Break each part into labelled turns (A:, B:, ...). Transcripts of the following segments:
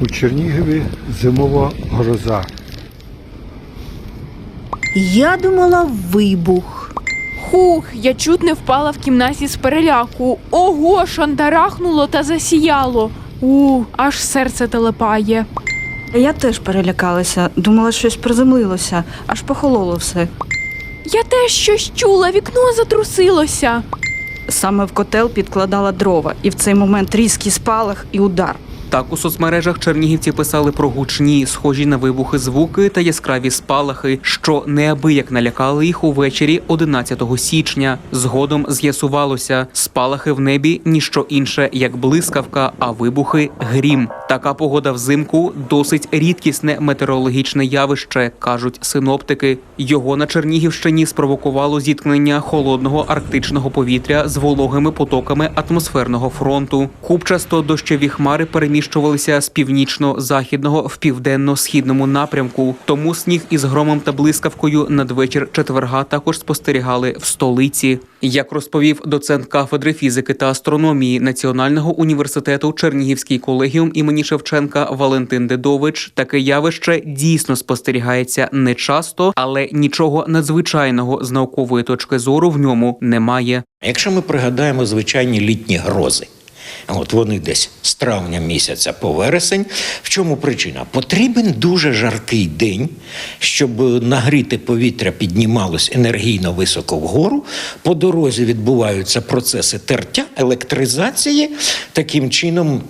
A: У Чернігові зимова гроза.
B: Я думала вибух.
C: Хух, я чуть не впала в кімнаті з переляку. Ого, шандарахнуло та засіяло. У, аж серце телепає.
B: Я теж перелякалася, думала, щось приземлилося, аж похололо все.
C: Я теж щось чула, вікно затрусилося.
B: Саме в котел підкладала дрова, і в цей момент різкий спалах і удар.
D: Так у соцмережах чернігівці писали про гучні, схожі на вибухи звуки та яскраві спалахи, що неабияк налякали їх увечері 11 січня. Згодом з'ясувалося, спалахи в небі ніщо інше, як блискавка, а вибухи грім. Така погода взимку досить рідкісне метеорологічне явище, кажуть синоптики. Його на Чернігівщині спровокувало зіткнення холодного арктичного повітря з вологими потоками атмосферного фронту. Купчасто дощові хмари переміщувалися з північно-західного в південно-східному напрямку. Тому сніг із громом та блискавкою надвечір четверга також спостерігали в столиці. Як розповів доцент кафедри фізики та астрономії Національного університету Чернігівський колегіум імені Шевченка Валентин Дедович, таке явище дійсно спостерігається не часто, але нічого надзвичайного з наукової точки зору в ньому немає.
E: Якщо ми пригадаємо звичайні літні грози, от вони десь з травня місяця по вересень. В чому причина? Потрібен дуже жаркий день, щоб нагріте повітря піднімалось енергійно високо вгору. По дорозі відбуваються процеси тертя, електризації. Таким чином.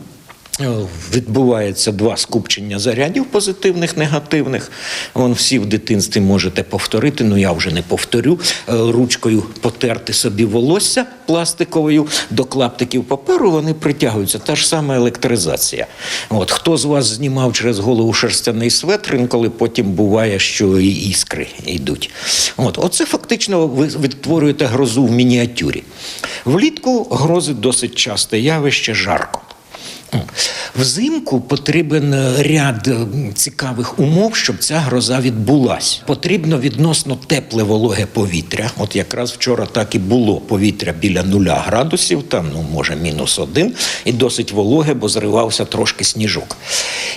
E: Е, Відбувається два скупчення зарядів позитивних, негативних. Вон всі в дитинстві можете повторити, ну я вже не повторю. Е, Ручкою потерти собі волосся пластиковою до клаптиків паперу, вони притягуються. Та ж сама електризація. От хто з вас знімав через голову шерстяний светр, інколи потім буває, що і іскри йдуть. От, оце фактично ви відтворюєте грозу в мініатюрі. Влітку грози досить часте явище жарко. Взимку потрібен е, ряд е, цікавих умов, щоб ця гроза відбулась. Потрібно відносно тепле вологе повітря. От якраз вчора так і було повітря біля нуля градусів, там ну може мінус один, і досить вологе, бо зривався трошки сніжок.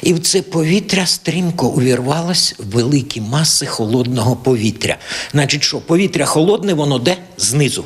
E: І в це повітря стрімко увірвалось в великі маси холодного повітря. Значить, що повітря холодне, воно де знизу.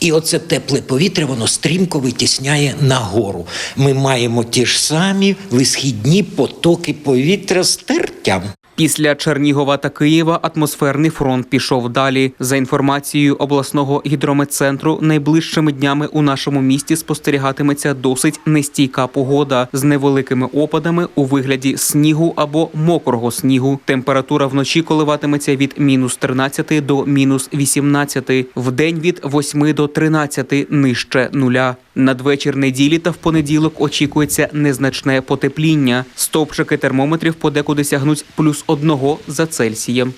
E: І оце тепле повітря, воно стрімко витісняє нагору. Ми маємо ті ж самі висхідні потоки повітря з тертям.
D: Після Чернігова та Києва атмосферний фронт пішов далі. За інформацією обласного гідрометцентру, найближчими днями у нашому місті спостерігатиметься досить нестійка погода з невеликими опадами у вигляді снігу або мокрого снігу. Температура вночі коливатиметься від мінус 13 до мінус 18, вдень від 8 до 13 нижче нуля. Надвечір неділі та в понеділок очікується незначне потепління. Стовпчики термометрів подекуди сягнуть плюс одного за Цельсієм.